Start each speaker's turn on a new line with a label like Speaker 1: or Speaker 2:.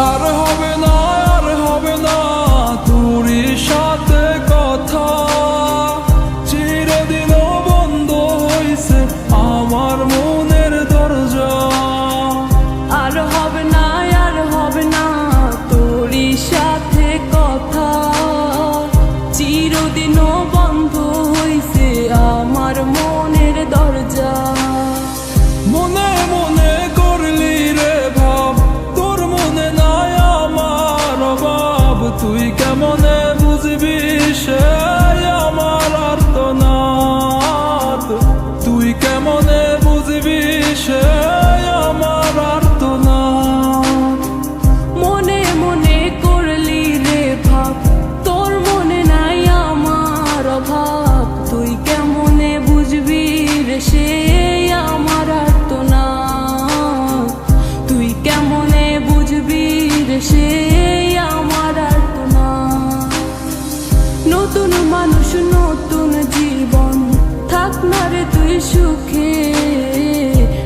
Speaker 1: আর হবে না আর হবে না